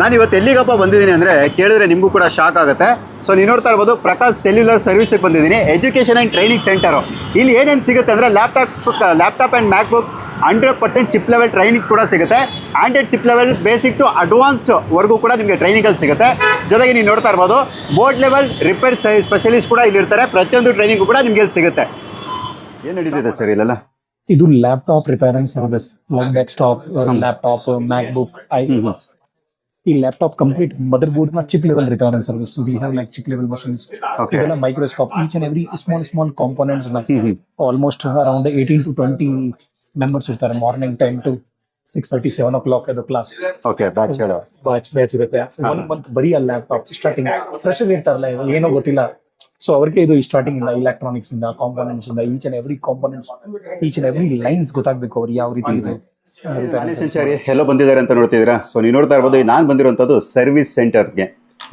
ನಾನು ಇವತ್ತು ಎಲ್ಲಿಗಪ್ಪ ಬಂದಿದ್ದೀನಿ ಅಂದರೆ ಕೇಳಿದ್ರೆ ನಿಮಗೂ ಕೂಡ ಶಾಕ್ ಆಗುತ್ತೆ. ಸೊ ನೀವು ನೋಡ್ತಾ ಇರ್ಬೋದು ಪ್ರಕಾಶ್ ಸೆಲ್ಯುಲರ್ ಸರ್ವಿಸಿಗೆ ಬಂದಿದ್ದೀನಿ. ಎಜುಕೇಷನ್ ಆ್ಯಂಡ್ ಟ್ರೈನಿಂಗ್ ಸೆಂಟರು ಇಲ್ಲಿ ಏನೇನು ಸಿಗುತ್ತೆ ಅಂದರೆ laptop laptop and MacBook hundred percent chip level training ಕೂಡ ಸಿಗುತ್ತೆ. Hundred chip level basic to advanced ವರ್ಗೂ ಕೂಡ ನಿಮಗೆ ಟ್ರೈನಿಂಗಲ್ಲಿ ಸಿಗುತ್ತೆ. ಜೊತೆಗೆ ನೀವು ನೋಡ್ತಾ ಇರ್ಬೋದು ಬೋರ್ಡ್ ಲೆವೆಲ್ ರಿಪೇರ್ ಸ್ಪೆಷಲಿಸ್ಟ್ ಕೂಡ ಇಲ್ಲಿ ಇರ್ತಾರೆ. ಪ್ರತಿಯೊಂದು ಟ್ರೈನಿಂಗು ಕೂಡ ನಿಮಗೆ ಇಲ್ಲಿ ಸಿಗುತ್ತೆ. ಏನು ನಡೀತಿದೆ ಸರ್ ಇಲ್ಲೆಲ್ಲ? ಇದು laptop repairing service desktop laptop MacBook I ಈ ಲ್ಯಾಪ್ಟಾಪ್ ಕಂಪ್ಲೀಟ್ ಮದರ್ ಬೋರ್ಡ್ನ chip level recovery service we have like chip level machines. ಇದೆಲ್ಲ microscope each and every small small components almost around eighteen to twenty members ಇರ್ತಾರೆ. Morning ten to six thirty seven o'clock ಅದು class okay batch batch batch ಇರುತ್ತೆ. One month ಬರೀ ಆ laptop starting fresher ಇರ್ತಾರಲ್ಲ ಏನೋ ಗೊತ್ತಿಲ್ಲ. So ಅವ್ರಿಗೆ ಇದು ಸ್ಟಾರ್ಟಿಂಗ್ ಇಲ್ಲ ಇಲೆಕ್ಟ್ರಾನಿಕ್ಸ್ ಇಂದ ಕಾಂಪೋನೆಂಟ್ಸ್ ಇಂದ each and every components each and every lines ಗೊತ್ತಾಗಬೇಕು ಅವ್ರು ಯಾವ ರೀತಿ ಇದು. ಸಂಚಾರಿ. ಎಲ್ಲೋ ಬಂದಿದ್ದಾರೆ ಅಂತ ನೋಡ್ತಿದ್ದೀರಾ? ಸೊ ನೀವು ನೋಡ್ತಾ ಇರ್ಬೋದು ನಾನು ಬಂದಿರುವಂಥದ್ದು ಸರ್ವಿಸ್ ಸೆಂಟರ್ಗೆ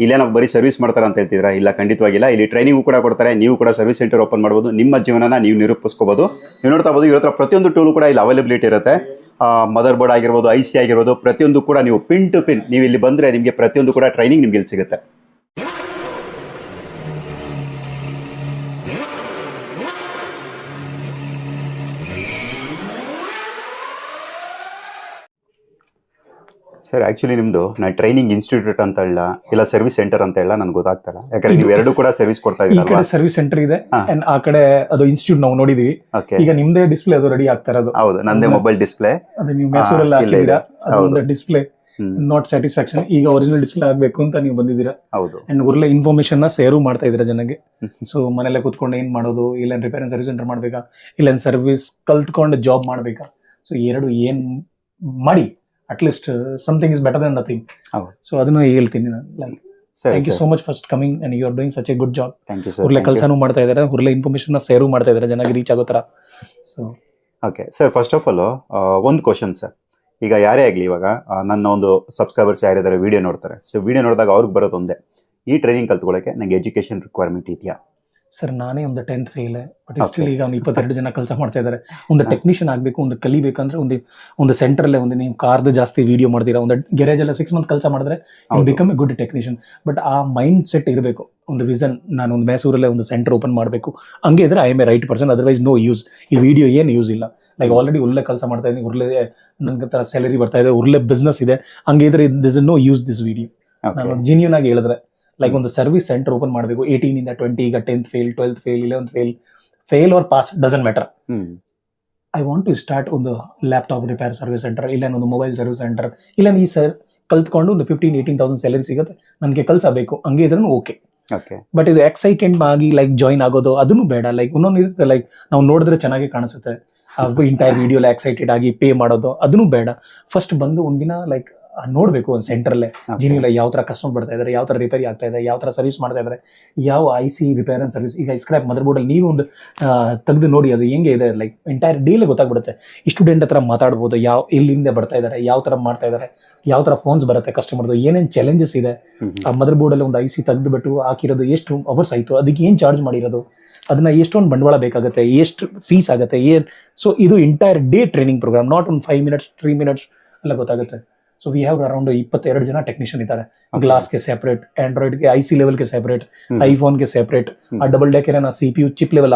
ಇಲ್ಲೇನೋ ಬರೀ ಸರ್ವಿಸ್ ಮಾಡ್ತಾರೆ ಅಂತ ಹೇಳ್ತಿದ್ದೀರಾ? ಇಲ್ಲ ಖಂಡಿತವಾಗಿಲ್ಲ. ಇಲ್ಲಿ ಟ್ರೈನಿಂಗು ಕೂಡ ಕೊಡ್ತಾರೆ. ನೀವು ಕೂಡ ಸರ್ವಿಸ್ ಸೆಂಟರ್ ಓಪನ್ ಮಾಡ್ಬೋದು. ನಿಮ್ಮ ಜೀವನನ ನೀವು ನಿರೂಪಿಸ್ಕೋಬೋದು. ನೀವು ನೋಡ್ತಾ ಇರ್ಬೋದು ಇವ್ರ ಹತ್ರ ಪ್ರತಿಯೊಂದು ಟೂಲು ಕೂಡ ಇಲ್ಲಿ ಅವೈಲಬಿಲಿಟಿ ಇರುತ್ತೆ. ಮದರ್ ಬೋರ್ಡ್ ಆಗಿರ್ಬೋದು ಐ ಸಿ ಆಗಿರ್ಬೋದು ಪ್ರತಿಯೊಂದು ಕೂಡ ನೀವು ಪಿನ್ ಟು ಪಿನ್ ನೀವು ಇಲ್ಲಿ ಬಂದರೆ ನಿಮಗೆ ಪ್ರತಿಯೊಂದು ಕೂಡ ಟ್ರೈನಿಂಗ್ ನಿಮ್ಗೆ ಇಲ್ಲಿ ಸಿಗುತ್ತೆ. ಸರ್ ಆಕ್ಚುಲಿ ನಿಮ್ದು ನಾ ಟ್ರೈನಿಂಗ್ ಇನ್ಸ್ಟಿಟ್ಯೂಟ್ ಅಂತ ಹೇಳ ಇಲ್ಲ ಸರ್ವಿಸ್ ಸೆಂಟರ್ ಅಂತ ಹೇಳ ನನ್ಗೆ ಗೊತ್ತಾಗ್ತಲ್ಲ ಯಾಕಂದ್ರೆ ನೀವು ಎರಡು ಕೂಡ ಸರ್ವಿಸ್ ಕೊಡ್ತಾ ಇದ್ದೀರಾ ಸರ್ವಿಸ್ ಸೆಂಟರ್ ಇದೆ ಅಂಡ್ ಆ ಕಡೆ ಅದು ಇನ್ಸ್ಟಿಟ್ಯೂಟ್ ನಾವು ನೋಡಿದೀವಿ. ಓಕೆ ಈಗ ನಿಮ್ದೇ ಡಿಸ್ಪ್ಲೇ ಅದು ರೆಡಿ ಆಗ್ತಾ ಇರೋದು. ಹೌದು ನಂದೇ ಮೊಬೈಲ್ ಡಿಸ್ಪ್ಲೇ ಅದು ನೀವು ಮೈಸೂರಲ್ಲಿ ಇದೆ. ಹಾಕಿದ್ದೀರಾ ಅದೊಂದು ಡಿಸ್ಪ್ಲೇ ನಾಟ್ ಸ್ಯಾಟಿಸ್ಫ್ಯಾಕ್ಷನ್ ಈಗ ಒರಿಜಿನಲ್ ಡಿಸ್ಪ್ಲೇ ಆಗ್ಬೇಕು ಅಂತ ನೀವು ಬಂದಿದ್ದೀರಾ. ಹೌದು. ಅಂಡ್ ಒಳ್ಳೆ ಇನ್ಫಾರ್ಮೇಶನ್ನ ಸೇರು ಮಾಡ್ತಾ ಇದ್ದೀರಾ ಜನಗೆ. ಸೊ ಮನೇಲೆ ಕೂತ್ಕೊಂಡು ಏನ್ ಮಾಡೋದು ಇಲ್ಲ ರಿಪೇರ್ ಸರ್ವಿಸ್ ಸೆಂಟರ್ ಮಾಡ್ಬೇಕಾ ಇಲ್ಲ ಸರ್ವಿಸ್ ಕಲ್ತ್ಕೊಂಡು ಜಾಬ್ ಮಾಡ್ಬೇಕಾ. ಸೊ ಎರಡು ಏನ್ ಮಾಡಿ at least something is better than nothing. So ಅದನ್ನು ಹೇಳ್ತೀನಿ ನಾನು. ಲೈಕ್ ಸರಿ thank you so much first coming and you are doing such a good job thank you sir Hurley ಕೆಲಸನೂ ಮಾಡ್ತಾ ಇದ್ದಾರೆ. ಹುರ್ಲೆ ಇನ್ಫಾರ್ಮೇಶನ್ ಸೇರ್ ಮಾಡ್ತಾ ಇದ್ದಾರೆ. ಜನಗೆ ರೀಚ್ ಆಗೋ ಥರ. So okay sir first of all ಒಂದು ಕ್ವಶನ್ ಸರ್ ಈಗ ಯಾರೇ ಆಗಲಿ ಇವಾಗ ನನ್ನ ಒಂದು ಸಬ್ಸ್ಕ್ರೈಬರ್ಸ್ ಯಾರಿದ್ದಾರೆ ವಿಡಿಯೋ ನೋಡ್ತಾರೆ. ಸೊ ವಿಡಿಯೋ ನೋಡಿದಾಗ ಅವ್ರಿಗೆ ಬರೋದು ಒಂದೇ. ಈ ಟ್ರೈನಿಂಗ್ ಕಲ್ತ್ಕೊಳ್ಳೋಕೆ ನನಗೆ ಎಜುಕೇಷನ್ ರಿಕ್ವೈರ್ಮೆಂಟ್ ಇದೆಯಾ? ಸರ್ ನಾನೇ ಒಂದು ಟೆಂತ್ ಫೇಲ್ ಬಟ್. ಸ್ಟಿಲ್ ಈಗ ಅವ್ನು ಇಪ್ಪತ್ತೆರಡು ಜನ ಕೆಲಸ ಮಾಡ್ತಾ ಇದ್ದಾರೆ ಒಂದು ಟೆಕ್ನಿಷಿಯನ್ ಆಗಬೇಕು ಒಂದು ಕಲಿಬೇಕಂದ್ರೆ ಒಂದು ಒಂದು ಸೆಂಟ್ರಲ್ಲೇ ಒಂದು ನೀವು ಕಾರ್ದು ಜಾಸ್ತಿ ವಿಡಿಯೋ ಮಾಡ್ತೀರಾ ಒಂದು ಗ್ಯಾರೇಜ್ ಎಲ್ಲ ಸಿಕ್ಸ್ ಮಂತ್ ಕೆಲಸ ಮಾಡಿದ್ರೆ. Become a good technician but ಆ ಮೈಂಡ್ ಸೆಟ್ ಇರಬೇಕು ಒಂದು ವಿಸನ್ ನಾನು ಒಂದು ಮೈಸೂರಲ್ಲೇ ಒಂದು ಸೆಂಟರ್ ಓಪನ್ ಮಾಡಬೇಕು. ಹಂಗೆ ಇದ್ರೆ I am a right person otherwise no use ಈ ವಿಡಿಯೋ ಏನು ಯೂಸ್ ಇಲ್ಲ. ಲೈಕ್ ಆಲ್ರೆಡಿ ಒಳ್ಳೆ ಕೆಲಸ ಮಾಡ್ತಾ ಇದ್ದೀನಿ ಒಳ್ಳೆ ನನಗೆ ಥರ ಸ್ಯಾಲರಿ ಬರ್ತಾ ಇದೆ ಒಳ್ಳೆ ಬಿಸ್ನೆಸ್ ಇದೆ. ಹಂಗೆ ಇದ್ರೆ this no use this video ನಾನು ಜಿನ್ಯೂನ್ ಆಗಿ ಹೇಳಿದ್ರೆ ಲೈಕ್ ಒಂದು ಸರ್ವಿಸ್ ಸೆಂಟರ್ ಓಪನ್ ಮಾಡಬೇಕು. ಏಯ್ಟೀನ್ ಇಂದ ಟ್ವೆಂಟಿ ಈಗ ಟೆಂತ್ ಫೇಲ್ ಟ್ವೆಲ್ತ್ ಫೇಲ್ ಒಂದು fail fail or pass doesn't matter I want to start ಒಂದು ಲ್ಯಾಪ್ಟಾಪ್ ರಿಪೇರ್ ಸರ್ವಿಸ್ ಸೆಂಟರ್ ಇಲ್ಲ ಒಂದು ಮೊಬೈಲ್ ಸರ್ವಿಸ್ ಸೆಂಟರ್ ಇಲ್ಲ ಈ ಸರ್ ಕಲ್ತ್ಕೊಂಡು ಒಂದು ಫಿಫ್ಟೀನ್ ಏಯ್ಟೀನ್ ತೌಸಂಡ್ ಸ್ಯಾಲರಿ ಸಿಗುತ್ತೆ ನನಗೆ ಕಲ್ಸಬೇಕು. ಹಂಗೆ ಇದ್ರೂ ಓಕೆ ಓಕೆ ಬಟ್ ಇದು ಎಕ್ಸೈಟೆಡ್ ಆಗಿ ಲೈಕ್ ಜಾಯಿನ್ ಆಗೋದು ಅದನ್ನು ಬೇಡ. ಲೈಕ್ ಇನ್ನೊಂದು ಇರುತ್ತೆ ಲೈಕ್ ನಾವು ನೋಡಿದ್ರೆ ಚೆನ್ನಾಗಿ ಕಾಣಿಸುತ್ತೆ. ಇಂಟೈರ್ ವಿಡಿಯೋ ಎಕ್ಸೈಟೆಡ್ ಆಗಿ ಪೇ ಮಾಡೋದು ಅದನ್ನು ಬೇಡ. ಫಸ್ಟ್ ಬಂದು ಒಂದಿನ ಲೈಕ್ ನೋಡಬೇಕು ಒಂದು ಸೆಂಟ್ರಲ್ಲೇ ಜೀನಿಲ್ಲ ಯಾವ ಥರ ಕಸ್ಟಮರ್ ಬರ್ತಾ ಇದ್ದಾರೆ ಯಾವ ಥರ ರಿಪೇರಿ ಆಗ್ತಾ ಇದೆ ಯಾವ ಥರ ಸರ್ವಿಸ್ ಮಾಡ್ತಾ ಇದ್ದಾರೆ ಯಾವ I C repair and service ಈಗ ಸ್ಕ್ರಾಪ್ ಮದರ್ ಬೋರ್ಡಲ್ಲಿ ನೀವು ಒಂದು ತೆಗೆದು ನೋಡಿ ಅದು ಹೆಂಗೆ ಇದೆ ಲೈಕ್ ಎಂಟೈರ್ ಡೀಲ್ ಗೊತ್ತಾಗ್ಬಿಡುತ್ತೆ. ಈ ಸ್ಟೂಡೆಂಟ್ ಹತ್ರ ಮಾತಾಡ್ಬೋದು ಯಾವ ಎಲ್ಲಿಂದ ಬರ್ತಾ ಇದ್ದಾರೆ ಯಾವ ಥರ ಮಾಡ್ತಾ ಇದ್ದಾರೆ ಯಾವ ಥರ ಫೋನ್ಸ್ ಬರುತ್ತೆ ಕಸ್ಟಮರ್ದು ಏನೇನು ಚಾಲೆಂಜಸ್ ಇದೆ. ಆ ಮದರ್ ಬೋರ್ಡಲ್ಲಿ ಒಂದು ಐ ಸಿ ತೆಗೆದುಬಿಟ್ಟು ಹಾಕಿರೋದು ಎಷ್ಟು ಅವರ್ಸ್ ಆಯಿತು ಅದಕ್ಕೆ ಏನು ಚಾರ್ಜ್ ಮಾಡಿರೋದು ಅದನ್ನ ಎಷ್ಟೊಂದು ಬಂಡವಾಳ ಬೇಕಾಗುತ್ತೆ ಎಷ್ಟು ಫೀಸ್ ಆಗುತ್ತೆ ಏನು ಸೊ ಇದು entire day training programme not one five minutes three minutes ಎಲ್ಲ ಗೊತ್ತಾಗುತ್ತೆ. ಸೊ ವಿ ಹ್ಯಾವ್ ಅರೌಂಡ್ ಇಪ್ಪತ್ತೆರಡು ಜನ ಟೆಕ್ನಿಷಿಯನ್ ಇದ್ದಾರೆ. ಗ್ಲಾಸ್ಗೆ ಸೆಪರೇಟ್ ಆಂಡ್ರಾಯ್ಡ್ಗೆ ಐ ಸಿ ಲೆವೆಲ್ಗೆ ಸೆಪರೇಟ್. ಐಫೋನ್ಗೆ ಸೆಪರೇಟ್. ಆ ಡಬಲ್ ಡೆಕ್ ಏನೋ C P U chip level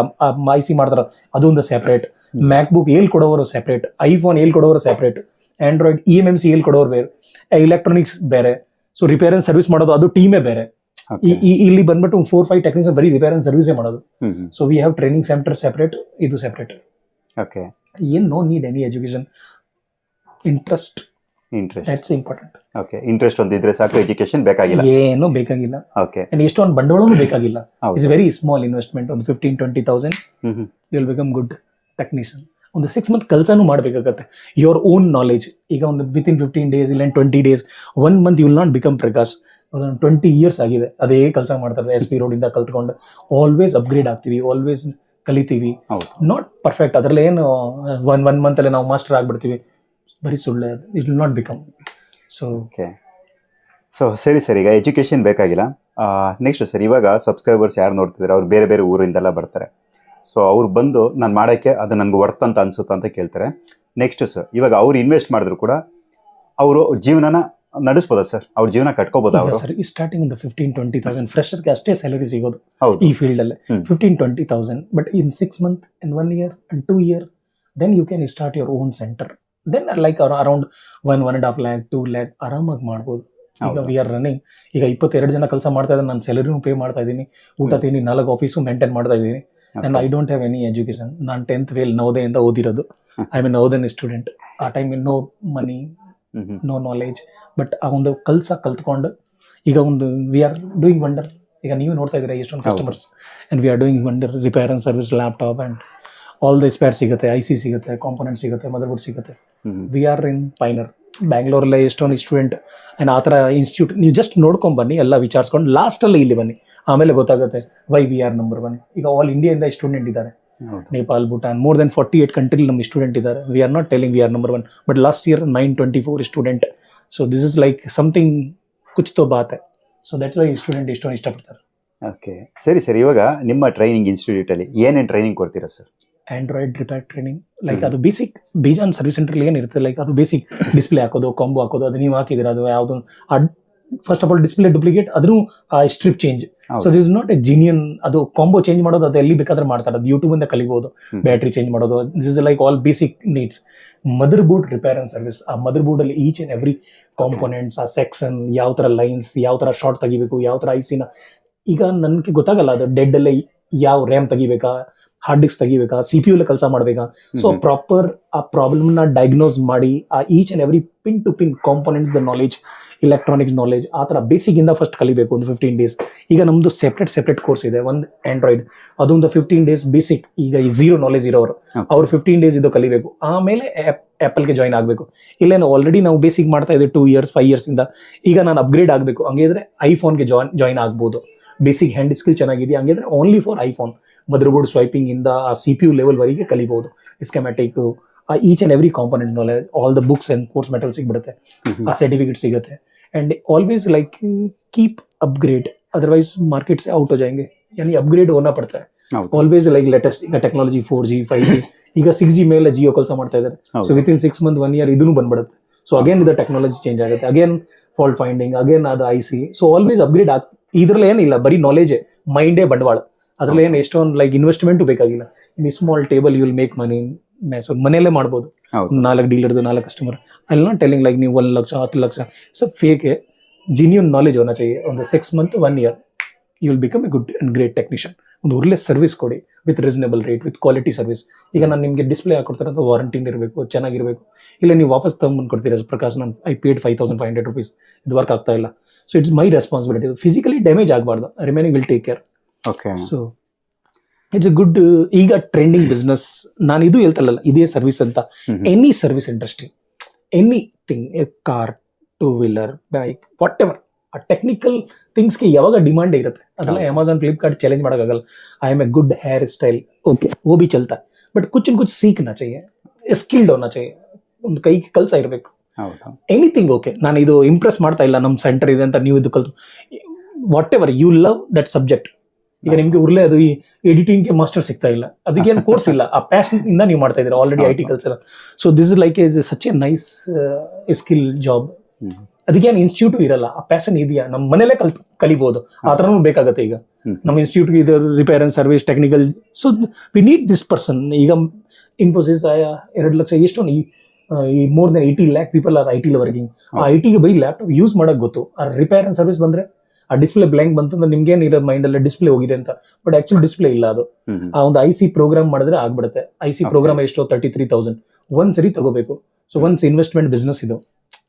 I C ಮಾಡ್ತಾರ ಅದೊಂದು ಸೆಪರೇಟ್ ಮ್ಯಾಕ್ಬುಕ್ ಮ್ಯಾಕ್ ಬುಕ್ ಏಲ್ ಕೊಡೋರು ಸೆಪರೇಟ್ ಐಫೋನ್ ಏಲ್ ಕೊಡೋರು separate Android E M M C ಏಲ್ ಕೊಡೋರು ಬೇರೆ ಎಲೆಕ್ಟ್ರಾನಿಕ್ಸ್ ಬೇರೆ. ಸೊ ರಿಪೇರ್ ಅಂಡ್ ಸರ್ವಿಸ್ ಮಾಡೋದು ಅದು ಟೀಮೇ ಬೇರೆ. ಇಲ್ಲಿ ಬಂದ್ಬಿಟ್ಟು ಫೋರ್ ಫೈವ್ ಟೆಕ್ನಿಕ್ಸ್ ಬರೀ ರಿಪೇರ್ ಅಂಡ್ ಸರ್ವಿಸೇ ಮಾಡೋದು. So we have training centre separate ಇದು ಸೆಪರೇಟ್ ಓಕೆ ಏನ್ no need any education interest interest that's important okay interest ಒಂದಿದ್ರೆ ಸಾಕು ಎಜುಕೇಶನ್ ಬೇಕಾಗಿಲ್ಲ. ಏನು ಬೇಕಾಗಿಲ್ಲ. ಓಕೆ ಅಂಡ್ ಎಷ್ಟೊಂದು ಬಂಡವಾಳನು ಬೇಕಾಗಿಲ್ಲ. ಇಟ್ಸ್ ವೆರಿ ಸ್ಮಾಲ್ ಇನ್ವೆಸ್ಟ್ಮೆಂಟ್ ಒಂದು fifteen twenty thousand you will become good technician ಒಂದು ಸಿಕ್ಸ್ ಮಂತ್ ಕೆಲಸನೂ ಮಾಡಬೇಕಾಗತ್ತೆ. ಯುವರ್ ಓನ್ ನಾಲೆಜ್ ಈಗ ಒಂದು ವಿತ್ ಇನ್ ಫಿಫ್ಟೀನ್ ಡೇಸ್ ಇಲ್ಲ twenty days one month will not become Prakash ಅದೊಂದು ಟ್ವೆಂಟಿ ಇಯರ್ಸ್ ಆಗಿದೆ. ಅದೇ ಕೆಲಸ ಮಾಡ್ತಾರೆ ಎಸ್ ಪಿ ರೋಡಿಂದ ಕಲ್ತ್ಕೊಂಡು. ಆಲ್ವೇಸ್ ಅಪ್ಗ್ರೇಡ್ ಆಗ್ತೀವಿ ಆಲ್ವೇಸ್ ಕಲಿತೀವಿ. ನಾಟ್ ಪರ್ಫೆಕ್ಟ್ ಅದರಲ್ಲಿ ಏನು ಒನ್ ಒನ್ ಮಂತಲ್ಲಿ ನಾವು ಮಾಸ್ಟರ್ ಆಗ್ಬಿಡ್ತೀವಿ. ಬರೀ ಸುಳ್ಳೆ it will not become so okay so ಸರಿ ಸರ್. ಈಗ ಎಜುಕೇಷನ್ ಬೇಕಾಗಿಲ್ಲ. Next sir. ಇವಾಗ ಸಬ್ಸ್ಕ್ರೈಬರ್ಸ್ ಯಾರು ನೋಡ್ತಿದ್ದಾರೆ ಅವ್ರು ಬೇರೆ ಬೇರೆ ಊರಿಂದೆಲ್ಲ ಬರ್ತಾರೆ. ಸೊ ಅವ್ರು ಬಂದು ನಾನು ಮಾಡೋಕ್ಕೆ ಅದು ನನಗೆ ವರ್ತ್ ಅಂತ ಅನ್ಸುತ್ತೆ ಅಂತ ಕೇಳ್ತಾರೆ. ನೆಕ್ಸ್ಟ್ ಸರ್ ಇವಾಗ ಅವ್ರು ಇನ್ವೆಸ್ಟ್ ಮಾಡಿದ್ರು ಕೂಡ ಅವರು ಜೀವನನ ನಡೆಸ್ಬೋದಾ ಸರ್? ಅವ್ರ ಜೀವನ ಕಟ್ಕೋಬೋದಾ ಸರ್ ಈ ಸ್ಟಾರ್ಟಿಂಗ್ ಒಂದು ಫಿಫ್ಟೀನ್ ಟ್ವೆಂಟಿ ತೌಸಂಡ್ ಫ್ರೆಶರ್ಗೆ ಅಷ್ಟೇ ಸ್ಯಾಲರಿ ಸಿಗೋದು ಈ ಫೀಲ್ಡ್ ಅಲ್ಲೇ. ಹ್ಮ್. Fifteen twenty thousand but in six month in one year and two year then you can start your own centre then like around one one and half lakh two lakh ಆರಾಮಾಗಿ ಮಾಡ್ಬೋದು. ಈಗ. We are running ಈಗ ಇಪ್ಪತ್ತೆರಡು ಜನ ಕೆಲಸ ಮಾಡ್ತಾ ಇದ್ದಾರೆ. ನಾನು ಸ್ಯಾಲರಿನೂ ಪೇ ಮಾಡ್ತಾ ಇದ್ದೀನಿ. ಊಟ ತಿನ್ನಿ ನಾಲ್ಕು ಆಫೀಸು ಮೇಂಟೈನ್ ಮಾಡ್ತಾ ಇದ್ದೀನಿ. And I don't have any education ನಾನು ಟೆಂತ್ ಫೇಲ್ ನವೋದಯಿಂದ ಓದಿರೋದು. ಐ ಮೀನ್ ನವೋದಯ ಸ್ಟೂಡೆಂಟ್ ಆ time no money. No knowledge but ಆ ಒಂದು ಕಲ್ಸ ಕಲ್ತ್ಕೊಂಡು ಈಗ ಒಂದು ವಿ ಆರ್ ಡೂಯಿಂಗ್ ವಂಡರ್ ಈಗ ನೀವು ನೋಡ್ತಾ ಇದ್ದೀರಾ ಎಷ್ಟೊಂದು. Customers and we are doing wonder repair and service laptop and all the spare ಸಿಗುತ್ತೆ ಐ ಸಿ ಸಿಗುತ್ತೆ ಕಾಂಪೋನೆಂಟ್ ಸಿಗುತ್ತೆ ಮದರ್ಬೋರ್ಡ್ ಸಿಗುತ್ತೆ. ವಿ ಆರ್ ಇನ್ ಪೈನರ್ ಬ್ಯಾಂಗ್ಳೂರಲ್ಲೇ ಎಷ್ಟೊಂದು ಸ್ಟೂಡೆಂಟ್ ಆ್ಯಂಡ್ ಆ ಥರ ಇನ್ಸ್ಟಿಟ್ಯೂಟ್ ನೀವು ಜಸ್ಟ್ ನೋಡ್ಕೊಂಡು ಬನ್ನಿ ಎಲ್ಲ ವಿಚಾರಿಸ್ಕೊಂಡು ಲಾಸ್ಟಲ್ಲಿ ಇಲ್ಲಿ ಬನ್ನಿ. ಆಮೇಲೆ ಗೊತ್ತಾಗುತ್ತೆ why we are number one ಈಗ ಆಲ್ ಇಂಡಿಯಾದಿಂದ ಸ್ಟೂಡೆಂಟ್ ಇದ್ದಾರೆ. Nepal Bhutan more than forty eight ಕಂಟ್ರಿಲಿ ನಮ್ಮ ಸ್ಟೂಡೆಂಟ್ ಇದ್ದಾರೆ. We are not telling we are number one but last year nine twenty four student so this is like something ಕುಚ್ ತೋ ಬಾತ್. So that's why student ಇಷ್ಟೊಂದು ಇಷ್ಟಪಡ್ತಾರೆ. Okay ಸರಿ ಸರಿ ಇವಾಗ ನಿಮ್ಮ ಟ್ರೈನಿಂಗ್ ಇನ್ಸ್ಟಿಟ್ಯೂಟಲ್ಲಿ ಏನೇನು ಟ್ರೈನಿಂಗ್ ಕೊಡ್ತೀರಾ sir? Android repair training like. ಅದು ಬೇಸಿಕ್ ಬೀಜಾನ್ ಸರ್ವಿಸ್ ಸೆಂಟ್ರಲ್ಲಿ ಏನಿರುತ್ತೆ ಲೈಕ್ ಅದು ಬೇಸಿಕ್ ಡಿಸ್ಪ್ಲೇ ಹಾಕೋದು ಕಾಂಬೋ ಹಾಕೋದು ಅದು ನೀವು ಹಾಕಿದ್ದೀರಾ ಅದು ಯಾವುದು first of all display duplicate ಅದನ್ನು strip change. So this not a genuine ಅದು ಕಾಂಬೋ ಚೇಂಜ್ ಮಾಡೋದು ಅದು ಎಲ್ಲಿ ಬೇಕಾದ್ರೆ ಮಾಡ್ತಾರೆ ಅದು ಯೂಟ್ಯೂಬ್ ಇಂದ ಕಲಿಬಹುದು. ಬ್ಯಾಟ್ರಿ ಚೇಂಜ್ ಮಾಡೋದು this is like all basic needs mother board repair and service ಆ ಮದರ್ ಬೋರ್ಡ್ ಅಲ್ಲಿ ಈಚ್ ಅಂಡ್ ಎವ್ರಿ ಕಾಂಪೋನೆಂಟ್ಸ್ ಆ ಸೆಕ್ಷನ್ ಯಾವ ತರ ಲೈನ್ಸ್ ಯಾವ ತರ ಶಾರ್ಟ್ ತೆಗಿಬೇಕು ಯಾವ ತರ ಐಸಿನ ಈಗ ನನಗೆ ಗೊತ್ತಾಗಲ್ಲ ಅದು ಡೆಡ್ ಅಲ್ಲೇ ಯಾವ ರ್ಯಾಮ್ ತೆಗಿಬೇಕಾ ಹಾರ್ಡ್ ಡಿಸ್ಕ್ ತೆಗಿಬೇಕಾ ಸಿ ಪಿ ಯು ಕೆಲಸ ಮಾಡಬೇಕಾ? ಸೊ. ಪ್ರಾಪರ್ ಆ ಪ್ರಾಬ್ಲಮ್ನ ಡಯಾಗ್ನೋಸ್ ಮಾಡಿ ಆ each and every pin to pin component the knowledge electronics knowledge ಆ ತರ ಬೇಸಿಕ್ ಇಂದ ಫಸ್ಟ್ ಕಲಿಬೇಕು ಒಂದು ಫಿಫ್ಟೀನ್ ಡೇಸ್ ಈಗ ನಮ್ದು ಸೆಪರೇಟ್ ಸೆಪರೇಟ್ ಕೋರ್ಸ್ ಇದೆ ಒಂದು ಆಂಡ್ರಾಯ್ಡ್ ಅದೊಂದು ಫಿಫ್ಟೀನ್ ಡೇಸ್ ಬೇಸಿಕ್ ಈಗ ಝೀರೋ ನಾಲೆಜ್ ಇರೋರು. ಅವ್ರು ಫಿಫ್ಟೀನ್ ಡೇಸ್ ಇದು ಕಲಿಬೇಕು. ಆಮೇಲೆ ಆ್ಯಪಲ್ಗೆ ಜಾಯ್ನ್ ಆಗಬೇಕು. ಇಲ್ಲೇನು ಆಲ್ರೆಡಿ ನಾವು ಬೇಸಿಕ್ ಮಾಡ್ತಾ ಇದ್ದೀವಿ ಟೂ ಇಯರ್ಸ್ ಫೈವ್ ಇಯರ್ಸ್ ಇಂದ. ಈಗ ನಾನು ಅಪ್ಗ್ರೇಡ್ ಆಗಬೇಕು. ಹಂಗಿದ್ರೆ ಐಫೋನ್ಗೆ ಜಾಯ್ನ್ ಜಾಯ್ನ್ ಆಗ್ಬೋದು. ಬೇಸಿಕ್ ಹ್ಯಾಂಡ್ ಸ್ಕಿಲ್ ಚೆನ್ನಾಗಿದೆ ಹಂಗಿದ್ರೆ only for iPhone motherboard swiping ಇಂದ ಆ ಸಿ ಪಿ ಯು ಲೆವೆಲ್ ವರೆಗೆ ಕಲಿಬಹುದು ಸ್ಕೆಮ್ಯಾಟಿಕ್ ಆ each and every component knowledge all the books and course material ಸಿಗ್ಬಿಡುತ್ತೆ ಹ್ಮ್ ಹ್ಮ್. ಆ ಸರ್ಟಿಫಿಕೇಟ್ ಸಿಗುತ್ತೆ and always like keep upgrade otherwise market से out हो जाएंगे यानी अपग्रेड होना पड़ता है ಹೌದು ಆಲ್ವೇಸ್ ಲೈಕ್ ಲೇಟೆಸ್ಟ್ ಈಗ technology four G five G ಈಗ ಸಿಕ್ಸ್ ಜಿ ಮೇಲೆ ಜಿಯೋ ಕೆಲಸ ಮಾಡ್ತಾ ಇದ್ದಾರೆ ಸೊ ಹೌದು with in six month one year ಇದನ್ನು ಬಂದ್ಬಿಡುತ್ತೆ ಸೊ ಅಗೇನ್ ಇದು ಟೆಕ್ನಾಲಜಿ ಚೇಂಜ್ ಆಗುತ್ತೆ ಅಗೇನ್ ಫಾಲ್ಟ್ ಫೈಂಡಿಂಗ್ ಅಗೇನ್ ಅದು I C so always upgrade ಆಗ್ ಇದ್ರಲ್ಲಿ ಏನಿಲ್ಲ ಬರೀ ನಾಲೆಜೇ ಮೈಂಡೇ ಬಂಡವಾಳ ಅದ್ರಲ್ಲಿ ಏನು ಎಷ್ಟೊಂದು ಲೈಕ್ ಇನ್ವೆಸ್ಟ್ಮೆಂಟು ಬೇಕಾಗಿಲ್ಲ in small table you will make money so ಮನೆಯಲ್ಲೇ ಮಾಡ್ಬೋದು ಹೌದು ಒಂದು ನಾಲ್ಕು ಡೀಲರ್ದು ನಾಲ್ಕು ಕಸ್ಟಮರ್ ಅಲ್ಲಿ ನಾಟ್ ಟೆಲಿಂಗ್ ಲೈಕ್ ನೀವು ಒಂದು ಲಕ್ಷ ಹತ್ತು ಲಕ್ಷ सब फेक है जिन्यून नॉलेज होना चाहिए ಒಂದು six month one year you will become a good and great technician ಒಂದು ಒಳ್ಳೆ ಸರ್ವಿಸ್ ಕೊಡಿ With reasonable rate with quality service ಈಗ ನಾನು ನಿಮಗೆ ಡಿಸ್ಪ್ಲೇ ಹಾಕೊಡ್ತಾರೆ ಅಂತ ವಾರಂಟಿನ್ ಇರಬೇಕು ಚೆನ್ನಾಗಿರಬೇಕು. ಇಲ್ಲ ನೀವು ವಾಪಸ್ ತಗೊಂಡ್ಬಂದು ಕೊಡ್ತೀರಾ ಪ್ರಕಾಶ್? ನಾನು I paid five thousand five hundred rupees ಇದು ವರ್ಕ್ ಆಗ್ತಾ ಇಲ್ಲ. So it's my responsibility physically damage ಆಗಬಾರ್ದು. Remaining will take care okay so it's good ಈಗ ಟ್ರೆಂಡಿಂಗ್ ಬಿಸ್ನೆಸ್ ನಾನು ಇದು ಹೇಳ್ತಲ್ಲ ಇದೇ ಸರ್ವಿಸ್ ಅಂತ. Any service industry anything a car two wheeler bike whatever ಆ ಟೆಕ್ನಿಕಲ್ ಥಿಂಗ್ಸ್ಗೆ ಯಾವಾಗ ಡಿಮಾಂಡ್ ಇರುತ್ತೆ ಅದೆಲ್ಲ ಹೌದು. ಅಮೆಝಾನ್ ಫ್ಲಿಪ್ಕಾರ್ಟ್ ಚಾಲೆಂಜ್ ಮಾಡೋಕ್ಕಾಗಲ್ಲ I am a good hair style okay वो भी चलता है बट कुछ न कुछ सीखना चाहिए स्किल्ड होना चाहिए ಒಂದು ಕೈಗೆ ಕೆಲಸ ಇರಬೇಕು ಹೌದು ಎನಿಥಿಂಗ್ ಓಕೆ ನಾನು ಇದು ಇಂಪ್ರೆಸ್ ಮಾಡ್ತಾ ಇಲ್ಲ ನಮ್ಮ ಸೆಂಟರ್ ಇದೆ ಅಂತ ನೀವು ಇದು ಕಲ್ತು whatever you love that subject ಈಗ ನಿಮ್ಗೆ ಉರ್ಲೆ ಅದು ಈ ಎಡಿಟಿಂಗ್ಗೆ ಮಾಸ್ಟರ್ ಸಿಗ್ತಾ ಇಲ್ಲ ಅದಕ್ಕೇನು ಕೋರ್ಸ್ ಇಲ್ಲ ಆ ಪ್ಯಾಷನ್ ಇಂದ ನೀವು ಮಾಡ್ತಾ ಇದ್ದೀರಾ already I T culture so this is like is such a nice skill job hmm. ಅದಕ್ಕೇನು ಇನ್ಸ್ಟಿಟ್ಯೂಟ್ ಇರಲ್ಲ. ಆ ಪ್ಯಾಶನ್ ಇದೆಯಾ? ನಮ್ಮ ಮನೇಲೆ ಕಲ್ ಕಲಿಬಹುದು ಆ ಥರನೂ ಬೇಕಾಗುತ್ತೆ ಈಗ. ನಮ್ಮ ಇನ್ಸ್ಟಿಟ್ಯೂಟ್ ಇದು repair and service technical so we need this person ಈಗ ಇನ್ಫೋಸಿಸ್ ಎರಡು ಲಕ್ಷ ಎಷ್ಟು ಈ more than eighty lakh people are I T working ಆ ಐ ಟಿಗೆ ಬೈ ಲ್ಯಾಪ್ಟಾಪ್ ಯೂಸ್ ಮಾಡಕ್ ಗೊತ್ತು. ಆ ರಿಪೇರ್ ಅಂಡ್ ಸರ್ವಿಸ್ ಬಂದ್ರೆ ಆ ಡಿಸ್ಪ್ಲೇ ಬ್ಲ್ಯಾಂಕ್ ಬಂತಂದ್ರೆ ಇರೋದು ಇರೋ ಮೈಂಡಲ್ಲಿ ಡಿಸ್ಪ್ಲೇ ಹೋಗಿದೆ ಅಂತ. ಬಟ್ ಆಕ್ಚುಲಿ ಡಿಸ್ಪ್ಲೇ ಇಲ್ಲ ಅದು. ಆ ಒಂದು ಐ ಸಿ ಪ್ರೋಗ್ರಾಮ್ ಮಾಡಿದ್ರೆ ಆಗ್ಬಿಡುತ್ತೆ. ಐ ಸಿ ಪ್ರೋಗ್ರಾಮ್ ಎಷ್ಟೋ ತರ್ಟಿ ತ್ರೀ ತೌಸಂಡ್ ಒಂದ್ ಸರಿ ತಗೋಬೇಕು. ಸೊ ಒನ್ಸ್ ಇನ್ವೆಸ್ಟ್ಮೆಂಟ್ ಬಿಸ್ನೆಸ್ ಇದು.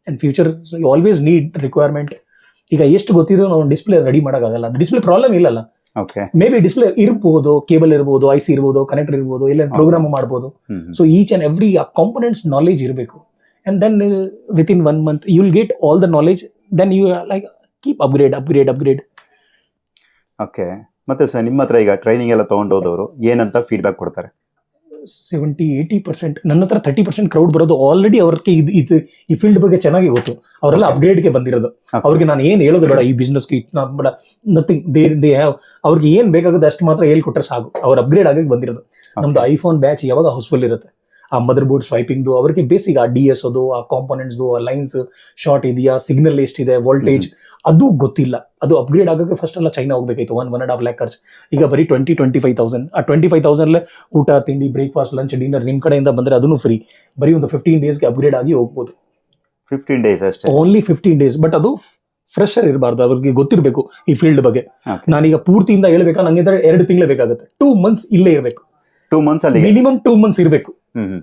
And future always need requirement ಈಗ ಎಷ್ಟು ಗೊತ್ತಿದ್ರು ನಾವು ಡಿಸ್ಪ್ಲೇ ರೆಡಿ ಮಾಡೋಕ್ಕಾಗಲ್ಲ. ಡಿಸ್ಪ್ಲೇ ಪ್ರಾಬ್ಲಮ್ ಇಲ್ಲಲ್ಲ ಓಕೆ ಮೇ ಬಿ ಡಿಸ್ಪ್ಲೇ ಇರ್ಬೋದು ಕೇಬಲ್ ಇರ್ಬೋದು ಐ ಸಿ ಇರ್ಬೋದು ಕನೆಕ್ಟರ್ ಇರ್ಬೋದು ಇಲ್ಲ ಪ್ರೋಗ್ರಾಮ್ ಮಾಡ್ಬೋದು. ಸೊ ಈಚ್ ಅಂಡ್ ಎವ್ರಿ ಆ ಕಾಂಪೊನೆಂಟ್ಸ್ ನಾಲೆಜ್ ಇರಬೇಕು. And then within one month you will get all the knowledge then you like keep upgrade upgrade upgrade okay ಮತ್ತೆ sir ನಿಮ್ಮ ಹತ್ರ ಈಗ ಟ್ರೈನಿಂಗ್ ಎಲ್ಲ ತಗೊಂಡು ಹೋದವರು ಏನಂತ ಫೀಡ್ಬ್ಯಾಕ್ ಕೊಡ್ತಾರೆ? ಸೆವೆಂಟಿ ಏಯ್ಟಿ ಪರ್ಸೆಂಟ್ ನನ್ನ ಹತ್ರ ತರ್ಟಿ ಪರ್ಸೆಂಟ್ ಕ್ರೌಡ್ ಬರೋದು ಆಲ್ರೆಡಿ ಅವ್ರಿಗೆ ಇದು ಇದು ಈ ಫೀಲ್ಡ್ ಬಗ್ಗೆ ಚೆನ್ನಾಗಿ ಗೊತ್ತು. ಅವರೆಲ್ಲ ಅಪ್ಗ್ರೇಡ್ಗೆ ಬಂದಿರೋದು. ಅವ್ರಿಗೆ ನಾನು ಏನು ಹೇಳೋದು ಬೇಡ ಈ ಬಿಸ್ನೆಸ್ಗೆ ಬೇಡ ನಥಿಂಗ್ ದೇ ದೇ ಹ್ಯಾವ್ ಅವ್ರಿಗೆ ಏನು ಬೇಕಾಗುತ್ತೆ ಅಷ್ಟು ಮಾತ್ರ ಹೇಳ್ಕೊಟ್ರೆ ಸಾಕು. ಅವ್ರು ಅಪ್ಗ್ರೇಡ್ ಆಗಿ ಬಂದಿರೋದು. ನಮ್ದು ಐಫೋನ್ ಬ್ಯಾಚ್ ಯಾವಾಗ ಹೌಸ್ಫುಲ್ ಇರುತ್ತೆ? ಆ ಮದರ್ ಬೋರ್ಡ್ ಸ್ವೈಪಿಂಗ್ದು ಅವ್ರಿಗೆ ಬೇಸಿಕ್ ಆ ಡಿ ಎಸ್ ಅದು ಆ ಕಾಂಪೋನೆಂಟ್ಸ್ದು ಆ ಲೈನ್ಸ್ ಶಾರ್ಟ್ ಇದೆಯಾ ಸಿಗ್ನಲ್ ಎಷ್ಟಿದೆ ವೋಲ್ಟೇಜ್ ಅದು ಗೊತ್ತಿಲ್ಲ. ಅದು ಅಪ್ಗ್ರೇಡ್ ಆಗೋಕೆ ಫಸ್ಟ್ ಎಲ್ಲ ಚೈನಾ ಹೋಗ್ಬೇಕಾಯ್ತು one one and half lakh ಖರ್ಚ್. ಈಗ ಬರೀ ಟ್ವೆಂಟಿ ಟ್ವೆಂಟಿ ಫೈವ್ ತೌಸಂಡ್ ಆ ಟ್ವೆಂಟಿ ಫೈವ್ ತೌಸಂಡಲ್ಲೇ ಊಟ ತಿಂಡಿ ಬ್ರೇಕ್ಫಾಸ್ಟ್ ಲಂಚ್ ಡಿನ್ನರ್ ನಿಮ್ಮ ಕಡೆಯಿಂದ ಬಂದರೆ ಅದನ್ನು ಫ್ರೀ ಬರೀ ಒಂದು ಫಿಫ್ಟೀನ್ ಡೇಸ್ಗೆ ಅಪ್ಗ್ರೇಡ್ ಆಗಿ ಹೋಗ್ಬೋದು. ಫಿಫ್ಟೀನ್ ಡೇಸ್ ಅಷ್ಟೇ. ಓನ್ಲಿ ಫಿಫ್ಟೀನ್ ಡೇಸ್ ಬಟ್ ಅದು ಫ್ರೆಶರ್ ಇರಬಾರ್ದು ಅವ್ರಿಗೆ ಗೊತ್ತಿರಬೇಕು ಈ ಫೀಲ್ಡ್ ಬಗ್ಗೆ. ನಾನೀಗ ಪೂರ್ತಿಯಿಂದ ಹೇಳ್ಬೇಕಾ ನಂಗೆ ಎರಡು ತಿಂಗಳೇ ಬೇಕಾಗುತ್ತೆ. ಟೂ ಮಂತ್ಸ್ ಇಲ್ಲೇ ಇರಬೇಕು. ಟೂ ಮಂತ್ಸ್ ಅಲ್ಲಿ ಮಿನಿಮಮ್ ಟೂ ಮಂತ್ಸ್ ಇರಬೇಕು.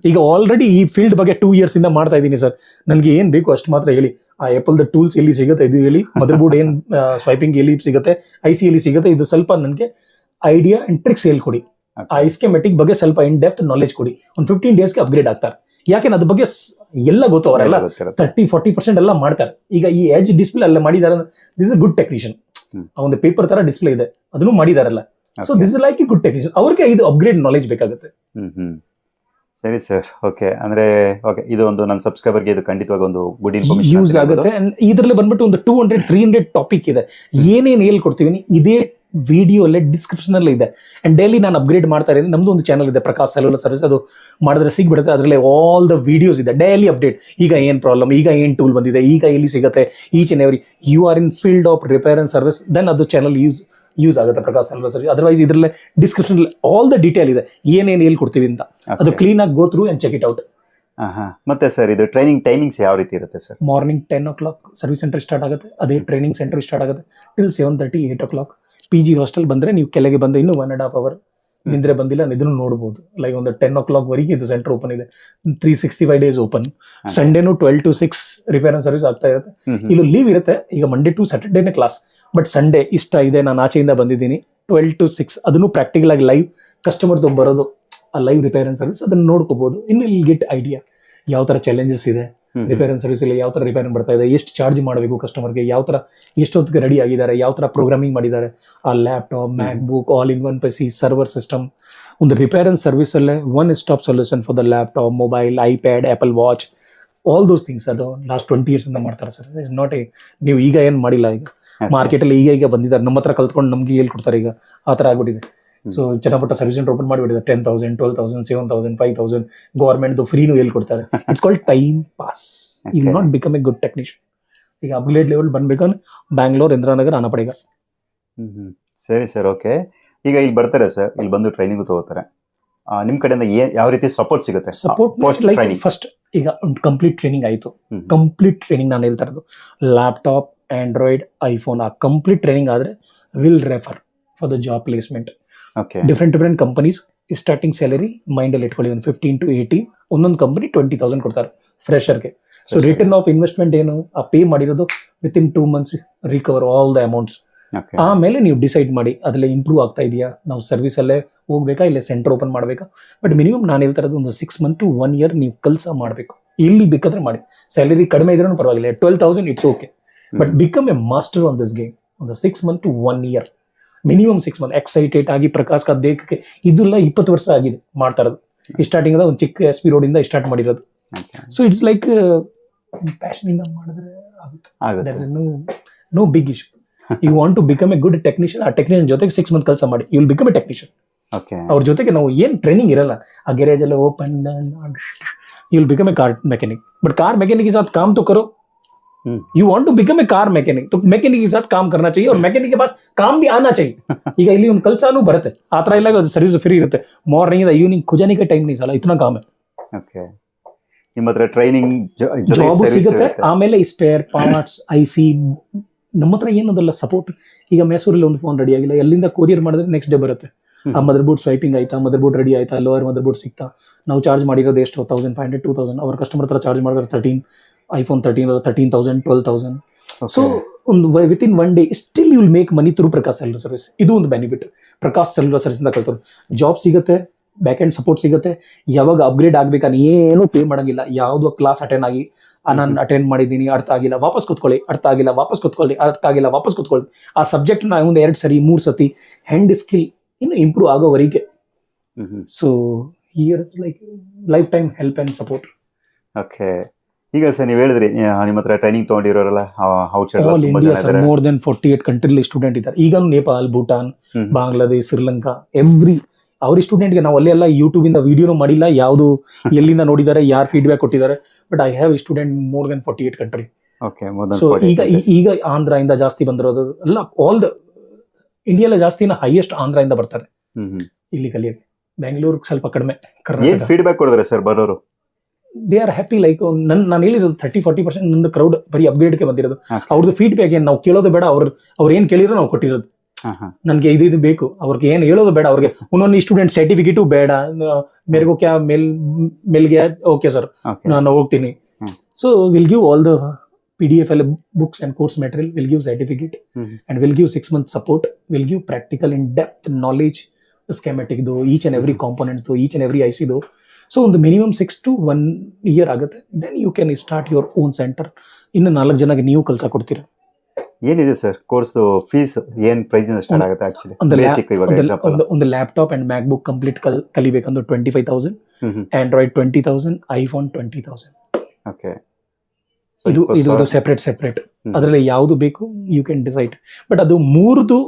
ಈಗ ಆಲ್ರೆಡಿ ಈ ಫೀಲ್ಡ್ ಬಗ್ಗೆ ಟೂ ಇಯರ್ಸ್ ಇಂದ ಮಾಡ್ತಾ ಇದ್ದೀನಿ ಸರ್ ನನಗೆ ಏನ್ ಬೇಕು ಅಷ್ಟು ಮಾತ್ರ ಹೇಳಿ. ಆ ಆಪಲ್ ದ ಟೂಲ್ಸ್ ಎಲ್ಲಿ ಸಿಗುತ್ತೆ ಇದು ಹೇಳಿ ಮದರ್ ಬೋರ್ಡ್ ಏನ್ ಸ್ವೈಪಿಂಗ್ ಎಲ್ಲಿ ಸಿಗುತ್ತೆ ಐ ಸಿ ಎಲ್ಲಿ ಸಿಗುತ್ತೆ ಇದು ಸ್ವಲ್ಪ ನನಗೆ ಐಡಿಯಾ ಅಂಡ್ ಟ್ರಿಕ್ಸ್ ಹೇಳ್ಕೊಡಿ. ಆ ಇಸ್ಕೆಮೆಟಿಕ್ ಬಗ್ಗೆ ಸ್ವಲ್ಪ ಇನ್ ಡೆಪ್ತ್ ನಾಲೆಜ್ ಕೊಡಿ. ಒಂದು ಫಿಫ್ಟೀನ್ ಡೇಸ್ಗೆ ಅಪ್ಗ್ರೇಡ್ ಆಗ್ತಾರೆ. ಯಾಕೆ ಅದ್ರ ಬಗ್ಗೆ ಎಲ್ಲ ಗೊತ್ತು ಅವರೆಲ್ಲ. ತರ್ಟಿ ಫಾರ್ಟಿ ಪರ್ಸೆಂಟ್ ಎಲ್ಲ ಮಾಡ್ತಾರೆ. ಈಗ ಈ ಎಜ್ ಡಿಸ್ಪ್ಲೇ ಎಲ್ಲ ಮಾಡಿದ್ದಾರೆ ದಿಸ್ ಇಸ್ ಗುಡ್ ಟೆಕ್ನಿಷಿಯನ್ ಆ ಒಂದು ಪೇಪರ್ ತರ ಡಿಸ್ಪ್ಲೇ ಇದೆ. ಅದನ್ನು ಮಾಡಿದಾರಲ್ಲ. So. This is like good technician ಅವ್ರಿಗೆ ಇದು ಅಪ್ಗ್ರೇಡ್ ನಾಲೆಜ್ ಬೇಕಾಗುತ್ತೆ. ಸರಿ ಸರ್ ಓಕೆ ಅಂದ್ರೆ ಓಕೆ ಇದು ಒಂದು ನನ್ನ ಸಬ್ಸ್ಕ್ರೈಬರ್ಗೆ ಇದು ಖಂಡಿತವಾಗಿ ಒಂದು ಗುಡ್ ಯೂಸ್ ಇನ್ಫಾರ್ಮೇಶನ್ ಆಗುತ್ತೆ. ಇದರಲ್ಲಿ ಬಂದ್ಬಿಟ್ಟು ಒಂದು two hundred three hundred topic ಇದೆ. ಏನೇನು ಹೇಳ್ಕೊಡ್ತೀವಿ ಇದೇ ವಿಡಿಯೋ ಅಲ್ಲೇ ಡಿಸ್ಕ್ರಿಪ್ಷನ್ ಅಲ್ಲಿ ಇದೆ. ಅಂಡ್ ಡೈಲಿ ನಾನು ಅಪ್ಗ್ರೇಡ್ ಮಾಡ್ತಾ ಇದ್ದೀನಿ. ನಮ್ದು ಒಂದು ಚಾನಲ್ ಇದೆ ಪ್ರಕಾಶ್ ಸೆಲ್ಯುಲರ್ ಸರ್ವಿಸ್ ಅದು ಮಾಡಿದ್ರೆ ಸಿಗ್ಬಿಡುತ್ತೆ. ಅದರಲ್ಲಿ ಆಲ್ ದ ವಿಡಿಯೋಸ್ ಇದೆ. ಡೈಲಿ ಅಪ್ಡೇಟ್ ಈಗ ಏನು ಪ್ರಾಬ್ಲಮ್ ಈಗ ಏನು ಟೂಲ್ ಬಂದಿದೆ? ಈಗ ಎಲ್ಲಿ ಸಿಗುತ್ತೆ? Each and every you are in field of repair and service then ಅದು ಚಾನಲ್ ಯೂಸ್ ಯೂಸ್ ಆಗುತ್ತೆ ಪ್ರಕಾಶ್ ಅಲ್ವಾ ಸರ್ ಅದರ್ವೈಸ್ ಇದರಲ್ಲೇ ಡಿಸ್ಕ್ರಿಪ್ಷನ್ ಆಲ್ ದ ಡೀಟೇಲ್ ಇದೆ. ಏನೇನು ಹೇಳ್ಕೊಡ್ತೀವಿ ಅಂತ. ಅದು ಕ್ಲೀನ್ ಆಗಿ go through and check it out ಮತ್ತೆ ಸರ್ ಇದು ಟ್ರೈನಿಂಗ್ ಟೈಮಿಂಗ್ಸ್ ಯಾವ ರೀತಿ ಇರುತ್ತೆ sir morning ten o'clock service centre start ಆಗುತ್ತೆ. ಅದೇ ಟ್ರೈನಿಂಗ್ ಸೆಂಟರ್ ಸ್ಟಾರ್ಟ್ ಆಗುತ್ತೆ. ಟಿಲ್ ಸೆವೆನ್ ತರ್ಟಿ ಏಟ್ ಓ ಕ್ಲಾಕ್ ಪಿ ಜಿ ಹಾಸ್ಟೆಲ್ ಬಂದ್ರೆ ನೀವು ಕೆಳಗೆ ಬಂದು ಇನ್ನು ಒನ್ ಅಂಡ್ ಹಾಫ್ ಅವರ್ ನಿಂದ್ರೆ ಬಂದಿಲ್ಲ ಇದನ್ನು ನೋಡಬಹುದು ಲೈಕ್ ಒಂದು ಟೆನ್ ಓ ಕ್ಲಾಕ್ ವರೆಗೆ ಇದು ಸೆಂಟರ್ ಓಪನ್ ಇದೆ. Three sixty five days open ಸಂಡೇನು twelve to six repair service ಆಗ್ತಾ ಇರುತ್ತೆ. ಇಲ್ಲಿ ಲೀವ್ ಇರುತ್ತೆ. ಈಗ ಮಂಡೇ ಟು ಸ್ಯಾಟರ್ಡೇನೆ ಕ್ಲಾಸ್ ಬಟ್ ಸಂಡೇ ಇಷ್ಟ ಇದೆ ನಾನು ಆಚೆಯಿಂದ ಬಂದಿದ್ದೀನಿ. ಟ್ವೆಲ್ ಟು ಸಿಕ್ಸ್ ಅದನ್ನು ಪ್ರಾಕ್ಟಿಕಲ್ ಆಗಿ ಲೈವ್ ಕಸ್ಟಮರ್ದು ಬರೋದು ಆ ಲೈವ್ ರಿಪೇರ್ ಅಂಡ್ ಸರ್ವಿಸ್ ಅದನ್ನು ನೋಡ್ಕೋಬಹುದು ಇನ್ನು ಇಲ್ಲಿ ಗೆಟ್ ಐಡಿಯಾ ಯಾವ ಥರ ಚಾಲೆಂಜಸ್ ಇದೆ ರಿಪೇರ್ ಅಂಡ್ ಸರ್ವಿಸ್ ಇಲ್ಲಿ ಯಾವ ಥರ ರಿಪೇರ್ ಬರ್ತಾ ಇದೆ ಎಷ್ಟು ಚಾರ್ಜ್ ಮಾಡಬೇಕು ಕಸ್ಟಮರ್ಗೆ ಯಾವ ಥರ ಎಷ್ಟೊತ್ತಿಗೆ ರೆಡಿ ಆಗಿದ್ದಾರೆ ಯಾವ ಥರ ಪ್ರೋಗ್ರಾಮಿಂಗ್ ಮಾಡಿದ್ದಾರೆ. ಆ laptop MacBook all in one P server system ಒಂದು ರಿಪೇರ್ ಅಂಡ್ ಸರ್ವಿಸ್ ಅಲ್ಲೇ one stop solution for the laptop mobile iPad Apple watch all those things ಅದು ಲಾಸ್ಟ್ ಟ್ವೆಂಟಿ ಇಯರ್ಸ್ ಇಂದ ಮಾಡ್ತಾರೆ ಸರ್ ಇಸ್ ನಾಟ್ ಎ ನೀವು ಈಗ ಏನು ಮಾಡಿಲ್ಲ ಈಗ. ಮಾರ್ಕೆಟಲ್ಲಿ ಈಗ ಈಗ ಬಂದಿದ್ದಾರೆ. ನಮ್ಮ ಹತ್ರ ಕಲ್ತ್ಕೊಂಡು ನಮ್ಗೆ ಹೇಳ್ಕೊಡ್ತಾರೆ ಈಗ? ಆ ಥರ ಆಗ್ಬಿಟ್ಟಿದೆ. So Channapatna service center open ಮಾಡಿಬಿಟ್ಟಿದೆ ten thousand twelve thousand seven thousand five thousand ಗೌರ್ಮೆಂಟ್ದು ಫ್ರೀನು ಹೇಳ್ಕೊಡ್ತಾರೆ it's called time pass you will not become a good technician ಈಗ ಅಪ್ಗ್ರೇಡ್ ಲೆವೆಲ್ ಬಂದ್ಬೇಕಂದ್ರೆ ಬ್ಯಾಂಗ್ಳೂರ್ ಇಂದ್ರಾನಗರ್ ಅನಪಡಿಗ ಹ್ಮ್. ಸರಿ ಸರ್ ಓಕೆ ಈಗ ಇಲ್ಲಿ ಬರ್ತಾರೆ ಸರ್ ಇಲ್ಲಿ ಬಂದು ಟ್ರೈನಿಂಗ್ ತಗೋತಾರೆ. ನಿಮ್ ಕಡೆಯಿಂದ ಯಾವ ರೀತಿ ಸಪೋರ್ಟ್ ಸಿಗುತ್ತೆ? ಸಪೋರ್ಟ್ ಪೋಸ್ಟ್ ಲೈಕ್ ಫಸ್ಟ್ ಈಗ ಕಂಪ್ಲೀಟ್ ಟ್ರೈನಿಂಗ್ ಆಯ್ತು. ಕಂಪ್ಲೀಟ್ ಟ್ರೈನಿಂಗ್ ನಾನು ಹೇಳ್ತಾ ಇರೋದು. ಲ್ಯಾಪ್ಟಾಪ್ ಆಂಡ್ರಾಯ್ಡ್ ಐಫೋನ್ ಆ ಕಂಪ್ಲೀಟ್ ಟ್ರೈನಿಂಗ್ ಆದರೆ will refer for the job placement different different companies starting salary ಮೈಂಡಲ್ಲಿ ಇಟ್ಕೊಳ್ಳಿ ಒಂದು ಫಿಫ್ಟೀನ್ ಟು ಏಯ್ಟಿ ಒಂದೊಂದು ಕಂಪನಿ ಟ್ವೆಂಟಿ ತೌಸಂಡ್ ಕೊಡ್ತಾರೆ ಫ್ರೆಷರ್ಗೆ ಸೊ. ರಿಟರ್ನ್ ಆಫ್ ಇನ್ವೆಸ್ಟ್ಮೆಂಟ್ ಏನು ಆ ಪೇ ಮಾಡಿರೋದು within two months recover all the amounts ಆಮೇಲೆ ನೀವು ಡಿಸೈಡ್ ಮಾಡಿ ಅದರಲ್ಲಿ ಇಂಪ್ರೂವ್ ಆಗ್ತಾ ಇದೆಯಾ? ನಾವು ಸರ್ವಿಸಲ್ಲೇ ಹೋಗ್ಬೇಕಾ ಇಲ್ಲ ಸೆಂಟರ್ ಓಪನ್ ಮಾಡಬೇಕಾ? ಬಟ್ ಮಿನಿಮಮ್ ನಾನು ಹೇಳ್ತಾ ಇರೋದು ಒಂದು six month to one year ನೀವು ಕೆಲಸ ಮಾಡಬೇಕು. ಇಲ್ಲಿ ಬೇಕಾದ್ರೆ ಮಾಡಿ. ಸ್ಯಾಲರಿ ಕಡಿಮೆ ಇದ್ರೂ ಪರವಾಗಿಲ್ಲ twelve thousand it's okay but become a master on this game ಒಂದು six month to one year minimum six month excited ಆಗಿ ಪ್ರಕಾಶ್ ದೇಹಕ್ಕೆ ಇದೆಲ್ಲ ಇಪ್ಪತ್ತು ವರ್ಷ ಆಗಿದೆ ಮಾಡ್ತಾ ಇರೋದು. ಸ್ಟಾರ್ಟಿಂಗ್ ಒಂದು ಚಿಕ್ಕ ಎಸ್ ಪಿ ರೋಡಿಂದ ಸ್ಟಾರ್ಟ್ ಮಾಡಿರೋದು. ಸೊ ಇಟ್ಸ್ ಲೈಕ್ ಪ್ಯಾಶನ್ ಇಂದ ಮಾಡಿದ್ರೆ ಆಗುತ್ತೆ. No big issue you want to become a good technician ಆ ಟೆಕ್ನಿಷಿಯನ್ ಜೊತೆಗೆ ಸಿಕ್ಸ್ ಮಂತ್ ಕೆಲಸ ಮಾಡಿ. You will become a technician ಅವ್ರ ಜೊತೆಗೆ ನಾವು ಏನು ಟ್ರೈನಿಂಗ್ ಇರಲ್ಲ. ಆ ಗ್ಯಾರೇಜ್ ಎಲ್ಲ open you will become a car mechanic but car mechanic is ಆತ್ ಕಾಮ್ ತೋ you want to become a car mechanic तो मैकेनिक के साथ काम करना चाहिए और मैकेनिक के ಪಾಸ್ ಕಾಮ್ ಬಿ ಆನಾ ಚೈ ಈಗ ಇಲ್ಲಿ ಒಂದು ಕೆಲಸನೂ ಬರುತ್ತೆ. ಆ ಥರ ಇಲ್ಲ ಸರ್ವಿಸ್ ಫ್ರೀ ಇರುತ್ತೆ. ಮಾರ್ನಿಂಗ್ ಈವ್ನಿಂಗ್ ಖುಜಾನಿಗೆ ಟೈಮ್ ನಿಲ್ಸಲ್ಲ ಇತನ ಕಾಮ್. ಓಕೆ ನಿಮ್ಮ ಹತ್ರ ಟ್ರೈನಿಂಗ್ ಜಾಬ್ ಸಿಗುತ್ತೆ ಆಮೇಲೆ ಸ್ಪೇರ್ ಪಾರ್ಟ್ಸ್ ಐ ಸಿ ನಮ್ಮ ಹತ್ರ ಏನದಲ್ಲ ಸಪೋರ್ಟ್ ಈಗ ಮೈಸೂರಲ್ಲಿ ಒಂದು ಫೋನ್ ರೆಡಿ ಆಗಿಲ್ಲ. ಎಲ್ಲಿಂದ ಕೊರಿಯರ್ ಮಾಡಿದ್ರೆ ನೆಕ್ಸ್ಟ್ ಡೇ ಬರುತ್ತೆ. ಆ ಮದರ್ ಬೋರ್ಡ್ ಸ್ವೈಪಿಂಗ್ ಆಯ್ತಾ ಮದರ್ ಬೋರ್ಡ್ ರೆಡಿ ಆಯ್ತಾ ಲೋಯರ್ ಮದರ್ ಬೋರ್ಡ್ ಸಿಗ್ತಾ. ನಾವು ಚಾರ್ಜ್ ಮಾಡಿರೋದು ಎಷ್ಟು thousand five hundred two thousand ಅವ್ರ ಕಸ್ಟಮರ್ ಹತ್ರ ಚಾರ್ಜ್ ಮಾಡಿದ್ರೆ thirteen iPhone thirteen thirteen thousand twelve thousand so ಒಂದು within one day still you will make money through Prakash cellular service ಇದು ಒಂದು ಬೆನಿಫಿಟ್ ಪ್ರಕಾಶ್ ಸೆಲ್ಯುಲರ್ ಸರ್ವಿಸ್ ಇಂದ ಕಲ್ತವ್ರು ಜಾಬ್ ಸಿಗುತ್ತೆ back and support ಸಿಗುತ್ತೆ. ಯಾವಾಗ ಅಪ್ಗ್ರೇಡ್ ಆಗ್ಬೇಕನ್ನ ಏನು ಪೇ ಮಾಡೋಂಗಿಲ್ಲ. ಯಾವುದೋ ಕ್ಲಾಸ್ ಅಟೆಂಡ್ ಆಗಿ ನಾನು ಅಟೆಂಡ್ ಮಾಡಿದ್ದೀನಿ ಅರ್ಥ ಆಗಿಲ್ಲ ವಾಪಸ್ ಕೂತ್ಕೊಳ್ಳಿ ಅರ್ಥ ಆಗಿಲ್ಲ ವಾಪಸ್ ಕೂತ್ಕೊಳ್ಳಿ ಅರ್ಥ ಆಗಿಲ್ಲ ವಾಪಸ್ ಕೂತ್ಕೊಳ್ಳಿ. ಆ ಸಬ್ಜೆಕ್ಟ್ನ ಒಂದು ಎರಡು ಸರಿ ಮೂರು ಸತಿ ಹ್ಯಾಂಡ್ ಸ್ಕಿಲ್ ಇನ್ನು improve ಆಗೋವರೆಗೆ so year like lifetime help and support okay ಈಗ ಸರ್ ನೀವು ಹೇಳಿದ್ರಿ ನಿಮ್ಮ ಹತ್ರ training ತಗೊಂಡಿರೋರಲ್ಲ outside more than forty eight ಕಂಟ್ರಿಲಿ student ಇದ್ದಾರೆ. ಈಗ ನೇಪಾಲ್ ಭೂಟಾನ್. ಬಾಂಗ್ಲಾದೇಶ್ ಶ್ರೀಲಂಕಾ ಎವ್ರಿ ಅವ್ರ ಸ್ಟೂಡೆಂಟ್ಗೆ ನಾವು ಅಲ್ಲೆಲ್ಲ ಯೂಟ್ಯೂಬ್ ಇಂದ ವಿಡಿಯೋನು ಮಾಡಿಲ್ಲ ಯಾವುದು ಎಲ್ಲಿಂದ ನೋಡಿದ್ದಾರೆ ಯಾರು ಫೀಡ್ಬ್ಯಾಕ್ ಕೊಟ್ಟಿದ್ದಾರೆ but I have student more than forty eight country so ಈಗ ಈಗ ಆಂಧ್ರ ಇಂದ ಜಾಸ್ತಿ ಬಂದಿರೋದು ಎಲ್ಲ ಆಲ್ ದ ಇಂಡಿಯಾಲ ಜಾಸ್ತಿನ ಹೈಯೆಸ್ಟ್ ಆಂಧ್ರ ಇಂದ ಬರ್ತಾರೆ. ಇಲ್ಲಿ ಕಲಿಯಕ್ಕೆ. ಬೆಂಗಳೂರು ಸ್ವಲ್ಪ ಕಡಿಮೆ ಫೀಡ್ಬ್ಯಾಕ್ ಕೊಡಿದ್ರೆ ಸರ್ ಬರೋರು? ದೇ ಆರ್ ಹ್ಯಾಪಿ ಲೈಕ್ ನನ್ ನಾನು ಹೇಳಿರೋದು ತರ್ಟಿ ಫಾರ್ಟಿ ಪರ್ಸೆಂಟ್ ನನ್ನ ಕ್ರೌಡ್ ಬರೀ ಅಪ್ಗ್ರೇಡ್ಗೆ ಬಂದಿರೋದು ಅವ್ರದ್ದು ಫೀಡ್ಬ್ಯಾಕ್ ಏನು ನಾವು ಕೇಳೋದು ಬೇಡ ಅವ್ರು ಅವ್ರು ಏನು ಕೇಳಿದ್ರು ನಾವು ಕೊಟ್ಟಿರೋದು. ನನಗೆ ಇದು ಇದು ಬೇಕು ಅವ್ರಿಗೆ ಏನು ಹೇಳೋದು ಬೇಡ ಅವ್ರಿಗೆ ಒಂದೊಂದು ಸ್ಟೂಡೆಂಟ್ ಸರ್ಟಿಫಿಕೇಟು ಬೇಡ ಮೇರೆಗೂ ಕ್ಯಾ ಮೇಲ್ ಮೇಲ್ಗೆ ಓಕೆ ಸರ್. ನಾನು ಹೋಗ್ತೀನಿ. So will give all the P D F L books and course material will give certificate. And will give six month support will give practical in depth knowledge ಸ್ಕೆಮೆಟಿಕ್ದು each and every ಕಾಂಪೋನೆಂಟ್ದು each and every ಐಸಿದು so ಒಂದು minimum six to one year ಆಗುತ್ತೆ. Then you can start your own center ಇನ್ನು ನಾಲ್ಕು ಜನಕ್ಕೆ ನೀವು ಕೆಲಸ ಕೊಡ್ತೀರಾ? ಏನಿದೆ ಸರ್ ಕೋರ್ಸ್ ಫೀಸ್ ಏನ್ ಪ್ರೈಸ್ ಸ್ಟಾರ್ಟ್ ಆಗುತ್ತೆ ಆಕ್ಚುಲಿ ಒಂದು ಬೇಸಿಕ್ ಇವಾಗ ಒಂದು laptop and MacBook complete ಕಲ್ ಕಲಿಬೇಕಂದ್ರೆ twenty five thousand Android twenty thousand iPhone twenty thousand okay ಇದು ಇದು ಸೆಪರೇಟ್ ಸೆಪರೇಟ್. ಅದರಲ್ಲಿ ಯಾವುದು ಬೇಕು ಯು ಕ್ಯಾನ್ ಡಿಸೈಡ್ ಬಟ್ ಅದು ಮೂರ್ದು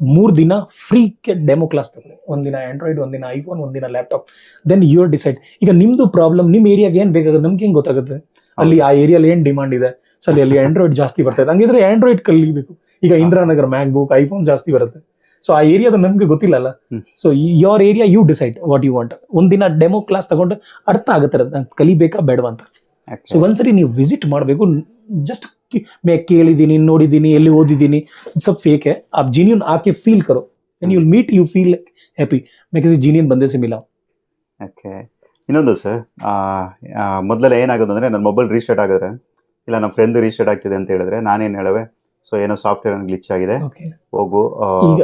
ಮೂರ್ ದಿನ ಫ್ರೀ ಡೆಮೋ ಕ್ಲಾಸ್ ತಗೊಳ್ಳಿ. ಒಂದಿನ ಆಂಡ್ರಾಯ್ಡ್ ಒಂದಿನ ಐಫೋನ್ ಒಂದಿನ ಲ್ಯಾಪ್ಟಾಪ್ ದೆನ್ ಯುವರ್ ಡಿಸೈಡ್ ಈಗ ನಿಮ್ದು ಪ್ರಾಬ್ಲಮ್ ನಿಮ್ ಏರಿಯಾಗೆ ಏನ್ ಬೇಕಾಗುತ್ತೆ? ನಮ್ಗೆ ಹೆಂಗ್ ಗೊತ್ತಾಗುತ್ತೆ? ಅಲ್ಲಿ ಆ ಏರಿಯಲ್ಲಿ ಏನ್ ಡಿಮಾಂಡ್ ಇದೆ? ಸೊ ಅಲ್ಲಿ ಆಂಡ್ರಾಯ್ಡ್ ಜಾಸ್ತಿ ಬರ್ತದೆ. ಇದೆ ಹಂಗಿದ್ರೆ ಆಂಡ್ರಾಯ್ಡ್ ಕಲಿಬೇಕು. ಈಗ ಇಂದಿರಾನಗರ್ ಮ್ಯಾಕ್ ಬುಕ್ ಐಫೋನ್ ಜಾಸ್ತಿ ಬರುತ್ತೆ. ಸೊ ಆ ಏರಿಯಾದ ನಮ್ಗೆ ಗೊತ್ತಿಲ್ಲಲ್ಲ. So your area you decide what you want ಒಂದಿನ ಡೆಮೋ ಕ್ಲಾಸ್ ತಗೊಂಡು ಅರ್ಥ ಆಗುತ್ತೆ. ನಾನು ಕಲಿಬೇಕಾ ಬೇಡವಾ ಅಂತ. ಸೊ ಒಂದ್ಸರಿ ನೀವು ವಿಸಿಟ್ ಮಾಡಬೇಕು. ಜಸ್ಟ್ ಮೇ ಕೇಳಿದ್ದೀನಿ ನೋಡಿದ್ದೀನಿ ಎಲ್ಲಿ ಓದಿದ್ದೀನಿ. ಸಬ್ ಫೇಕೆ ಆ ಜೀನಿಯನ್ ಆಕೆ feel Karo. You will meet you feel happy May ಕಿಸಿ ಜೀನಿಯನ್ ಬಂದೇ ಸೆ ಓಕೆ ಇನ್ನೊಂದು ಸರ್ ಮೊದಲೆಲ್ಲ ಏನಾಗೋದು ಅಂದರೆ ನನ್ನ ಮೊಬೈಲ್ ರೀಸ್ಟಾರ್ಟ್ ಆಗಿದ್ರೆ ಇಲ್ಲ ನಮ್ಮ ಫ್ರೆಂಡ್ ರೀಸ್ಟಾರ್ಟ್ ಆಗ್ತಿದೆ ಅಂತ ಹೇಳಿದ್ರೆ ನಾನೇನು ಹೇಳುವೆ? ಸೊ ಏನೋ ಸಾಫ್ಟ್ವೇರ್ ಗ್ಲಿಚ್ ಆಗಿದೆ. ಹೋಗು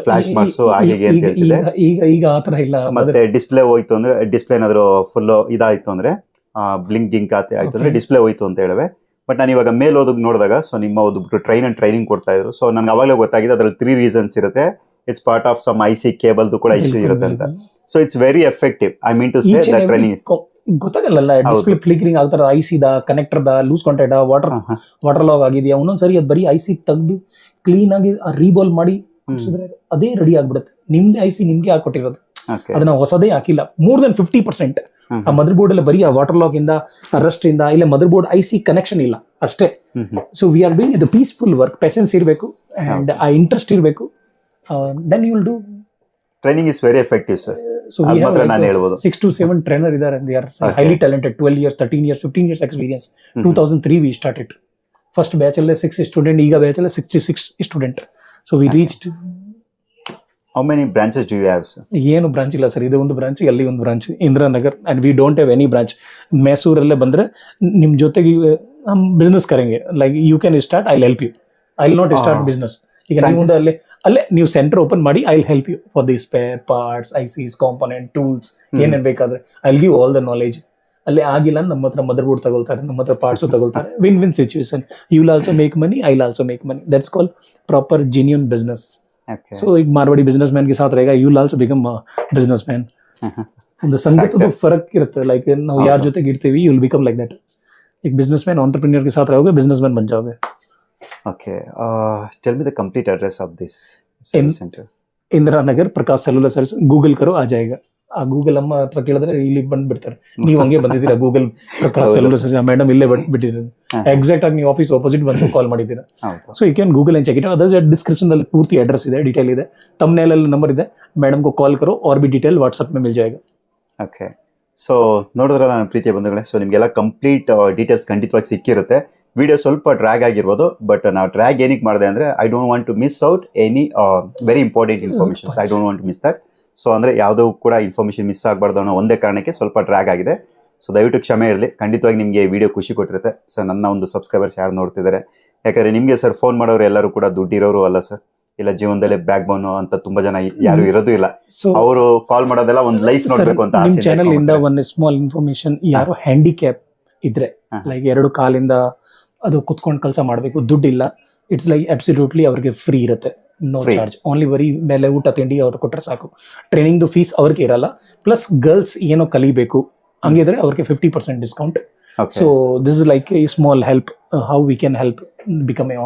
ಫ್ಲಾಶ್ ಮಾಡಿಸು ಹಾಗೆ ಅಂತ ಹೇಳ್ತಿದೆ ಈಗ ಈಗ ಆ ಥರ ಇಲ್ಲ. ಮತ್ತೆ ಡಿಸ್ಪ್ಲೇ ಹೋಯ್ತು ಅಂದ್ರೆ ಡಿಸ್ಪ್ಲೇ ಏನಾದರೂ ಫುಲ್ಲು ಇದಾಯ್ತು ಅಂದ್ರೆ ಬ್ಲಿಂಕ್ ಗಿಂಕ್ ಆಯ್ತು ಅಂದ್ರೆ. ಡಿಸ್ಪ್ಲೇ ಹೋಯ್ತು ಅಂತ ಹೇಳುವೆ. ಬಟ್ ನಾನು ಇವಾಗ ಮೇಲ್ ಓದಕ್ ನೋಡಿದಾಗ ಸೊ ನಿಮ್ಮ ಒಂದು ಟ್ರೈನ್ ಅಂಡ್ ಟ್ರೈನಿಂಗ್ ಕೊಡ್ತಾ ಇದ್ರು. ಸೊ ನನ್ಗೆ ಅವಾಗಲೇ ಗೊತ್ತಾಗಿದೆ ಅದ್ರಲ್ಲಿ ತ್ರೀ ರೀಸನ್ಸ್ ಇರುತ್ತೆ. It's part of some I C ಕೇಬಲ್ದು ಕೂಡ ಇಶ್ಯೂ ಇರುತ್ತೆ ಅಂತ. So it's very effective I mean to say that training ಗೊತ್ತಾಗಲ್ಲ. ಡಿಸ್ಪ್ಲೇ ಫ್ಲಿಕರಿಂಗ್ ಆಗ್ತಾರ connector the loose contact water water log ಆಗಿದೆಯಾ? ಒಂದೊಂದ್ಸರಿ ಅದು ಬರೀ ಐ ಸಿ ತೆಗ್ದು ಕ್ಲೀನ್ ಆಗಿ ರೀಬಾಲ್ ಮಾಡಿ ಅದೇ ರೆಡಿ ಆಗ್ಬಿಡುತ್ತೆ. ನಿಮ್ದೇ ಐಸಿ ನಿಮ್ಗೆ ಹಾಕೊಟ್ಟಿರೋದು ಅದನ್ನ ಹೊಸದೇ ಹಾಕಿಲ್ಲ. ಮೋರ್ ದನ್ ಫಿಫ್ಟಿ ಪರ್ಸೆಂಟ್ ಆ ಮದರ್ ಬೋರ್ಡ್ ಅಲ್ಲಿ ಬರೀ ಆ ವಾಟರ್ ಲಾಕ್ ಇಂದ ರಸ್ಟ್ ಇಂದ ಇಲ್ಲ motherboard I C connection ಇಲ್ಲ ಅಷ್ಟೇ. ಸೊ ವಿ ಆರ್ ಡೂಯಿಂಗ್ ಇದು ಪೀಸ್ಫುಲ್ ವರ್ಕ್ ಪೆಸೆನ್ಸ್ ಇರಬೇಕು ಅಂಡ್ ಆ ಇಂಟ್ರೆಸ್ಟ್ ಇರಬೇಕು. Then you will do training is very effective sir so ನಾನು ಹೇಳಬಹುದು 6 ಟು ಸೆವೆನ್ ಟ್ರೈನರ್ ಇದ್ದಾರೆ they are highly talented twelve years thirteen years fifteen years experience. Two thousand three we started first batch ಅಲ್ಲೇ six student ಈಗ batch ಅಲ್ಲೇ sixty six student so we reached how many branches do you have sir ಏನು branch ಇಲ್ಲ sir ಇದು ಒಂದು branch ಅಲ್ಲಿ ಒಂದು branch Indiranagar and we don't have any branch ಮೈಸೂರಲ್ಲೇ ಬಂದರೆ ನಿಮ್ಮ ಜೊತೆಗೆ business ಕರೆಂಗೆ. Like you can start I help you I not start. Business ಈಗ ನೀವು Franchise? ಮುಂದೆ ಅಲ್ಲೇ ಅಲ್ಲೇ ನೀವು ಸೆಂಟರ್ ಓಪನ್ ಮಾಡಿ I help you for the spare parts I Cs component tools ಏನೇನು ಬೇಕಾದ್ರೆ. I give all the knowledge ಅಲ್ಲಿ ಆಗಿಲ್ಲ ನಮ್ಮ ಹತ್ರ ಮದರ್ ಬೋರ್ಡ್ ತಗೊಳ್ತಾರೆ ನಮ್ಮ ಹತ್ರ ಪಾರ್ಟ್ಸ್ ತಗೊಳ್ತಾರೆ. Win win situation you will also make money I also make money that's call proper genuine business so एक मारवाड़ी बिजनेसमैन के साथ रहेगा यू लाल बिकम बिजनेसमैन द संगत तो फ़र्क रहता है लाइक नाउ यार जो गिरते हुए you will become like that एक बिजनेसमैन एंटरप्रेन्योर के साथ रहोगे बिजनेसमैन बन जाओगे। Okay tell me the complete address of this center Indiranagar Prakash cellular service Google करो आ जाएगा। ಆ ಗೂಗಲ್ ಅಮ್ಮ ಹತ್ರ ಕೇಳಿದ್ರೆ ಇಲ್ಲಿ ಬಂದ್ಬಿಡ್ತಾರೆ. ನೀವು ಹಂಗೆ ಬಂದಿದ್ದೀರಾ ಗೂಗಲ್ ಪ್ರಕಾಶ್ ಮೇಡಮ್ ಇಲ್ಲೇ ಬಿಟ್ಟಿದ್ದೀರಾ? ಎಕ್ಸಾಕ್ಟ್ ಆಗಿ ನೀವು ಆಫೀಸ್ ಆಪೋಸಿಟ್ ಬಂದು ಕಾಲ್ ಮಾಡಿದ್ದೀರಾ? So you can Google check it others description ಅಲ್ಲಿ ಪೂರ್ತಿ ಅಡ್ರೆಸ್ ಇದೆ ಡೀಟೇಲ್ ಇದೆ. ತಮ್ಮನೇಲಲ್ಲಿ ನಂಬರ್ ಇದೆ. ಮೇಡಮ್ಗೂ ಕಾಲ್ ಕರೋ ಆರ್ ಬಿ ಡೀಟೇಲ್ ವಾಟ್ಸಪ್ ಮೇ ಮಿಲ್ ಓಕೆ ಸೊ ನೋಡಿದ್ರಲ್ಲ ನನ್ನ ಪ್ರೀತಿಯ ಬಂಧುಗಳೇ ಸೊ ನಿಮಗೆಲ್ಲ ಕಂಪ್ಲೀಟ್ ಡೀಟೇಲ್ಸ್ ಖಂಡಿತವಾಗಿ ಸಿಕ್ಕಿರುತ್ತೆ. ವಿಡಿಯೋ ಸ್ವಲ್ಪ ಡ್ರ್ಯಾಗ್ ಆಗಿರ್ಬೋದು ಬಟ್ ನಾವು ಡ್ರ್ಯಾಗ್ ಏನಕ್ಕೆ ಮಾಡಿದೆ ಅಂದರೆ I don't want to miss out any very important informations I don't want to miss that so ಅಂದರೆ ಯಾವುದೂ ಕೂಡ ಇನ್ಫಾರ್ಮೇಷನ್ ಮಿಸ್ ಆಗಬಾರ್ದು ಅನ್ನೋ ಒಂದೇ ಕಾರಣಕ್ಕೆ ಸ್ವಲ್ಪ ಡ್ರ್ಯಾಗ್ ಆಗಿದೆ. ಸೊ ದಯವಿಟ್ಟು ಕ್ಷಮೆ ಇರಲಿ. ಖಂಡಿತವಾಗಿ ನಿಮಗೆ ವಿಡಿಯೋ ಖುಷಿ ಕೊಟ್ಟಿರುತ್ತೆ. ಸರ್ ನನ್ನ ಒಂದು ಸಬ್ಸ್ಕ್ರೈಬರ್ಸ್ ಯಾರು ನೋಡ್ತಿದ್ದಾರೆ? ಯಾಕಂದರೆ ನಿಮಗೆ ಸರ್ ಫೋನ್ ಮಾಡೋರು ಎಲ್ಲರೂ ಕೂಡ ದುಡ್ಡಿರೋರು ಅಲ್ಲ ಸರ್ ಇಲ್ಲ ಜೀವನದಲ್ಲೇ ಬ್ಯಾಕ್ ಬೋನ್ ಅಂತ ತುಂಬಾ ಜನ ಯಾರು ಇರೋದು ಇಲ್ಲ. ಅವರು ಕಾಲ್ ಮಾಡೋದೆಲ್ಲ ಒಂದು ಲೈಫ್ ನೋಡಬೇಕು ಅಂತ ನಿಮ್ಮ ಚಾನೆಲ್ ಇಂದ. ಒಂದು ಸ್ಮಾಲ್ ಇನ್ಫಾರ್ಮೇಶನ್ ಯಾರು ಹ್ಯಾಂಡಿಕ್ಯಾಪ್ ಇದ್ರೆ ಲೈಕ್ ಎರಡು ಕಾಲಿಂದ ಅದು ಕುತ್ಕೊಂಡು ಕೆಲಸ ಮಾಡಬೇಕು ದುಡ್ಡಿಲ್ಲ. ಇಟ್ಸ್ ಲೈಕ್ ಅಬ್ಸಲ್ಯೂಟ್ಲಿ ಅವ್ರಿಗೆ ಫ್ರೀ ಇರುತ್ತೆ. ನೋ. ಚಾರ್ಜ್ ಓನ್ಲಿ ಬರೀ ಮೇಲೆ ಊಟ ತಿಂಡಿ ಅವ್ರು ಕೊಟ್ಟರೆ ಸಾಕು. ಟ್ರೈನಿಂಗ್ದು ಫೀಸ್ ಅವ್ರಿಗೆ ಇರಲ್ಲ. ಪ್ಲಸ್ ಗರ್ಲ್ಸ್ ಏನೋ ಕಲಿಬೇಕು. ಹಂಗಿದ್ರೆ ಅವ್ರಿಗೆ fifty percent discount. So this is like a small help how we can help become a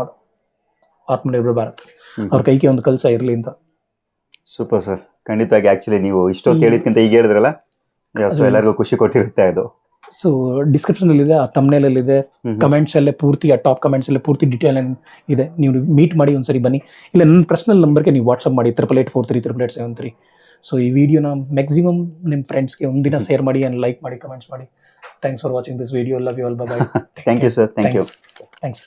Atmanirbhar Bharat. ಅವ್ರ ಕೈಗೆ ಒಂದು ಕೆಲಸ ಇರಲಿ ಅಂತ. ಸೂಪರ್ ಸರ್ ಖಂಡಿತವಾಗಿ ಆಕ್ಚುಲಿ ನೀವು ಇಷ್ಟೊತ್ತು. ಹೇಳಿದ್ಕಿಂತ ಈಗ ಹೇಳಿದ್ರಲ್ಲ? ಎಲ್ಲರಿಗೂ ಖುಷಿ ಕೊಟ್ಟಿರುತ್ತೆ ಅದು ಸೊ ಡಿಸ್ಕ್ರಿಪ್ಷನ್ ಅಲ್ಲಿ ಇದೆ ಆ thumbnail ಅಲ್ಲಿ ಇದೆ. ಕಮೆಂಟ್ಸ್ ಅಲ್ಲೇ ಪೂರ್ತಿ ಆ ಟಾಪ್ ಕಮೆಂಟ್ಸ್ ಅಲ್ಲೇ ಪೂರ್ತಿ ಡೀಟೇಲ್ ಇದೆ. ನೀವು ಮೀಟ್ ಮಾಡಿ ಒಂದ್ಸರಿ ಬನ್ನಿ. ಇಲ್ಲ ನನ್ನ ಪರ್ಸನಲ್ ನಂಬರ್ಗೆ ನೀವು ವಾಟ್ಸಪ್ ಮಾಡಿ triple eight four three triple eight seven three so ಈ ವಿಡಿಯೋನ ಮ್ಯಾಕ್ಸಿಮಮ್ ನಿಮ್ಮ ಫ್ರೆಂಡ್ಸ್ಗೆ ಒಂದಿನ ಶೇರ್ ಮಾಡಿ ಆ್ಯಂಡ್ ಲೈಕ್ ಮಾಡಿ ಕಮೆಂಟ್ಸ್ ಮಾಡಿ. Thanks for watching this video love you all bye thank you sir thank you thanks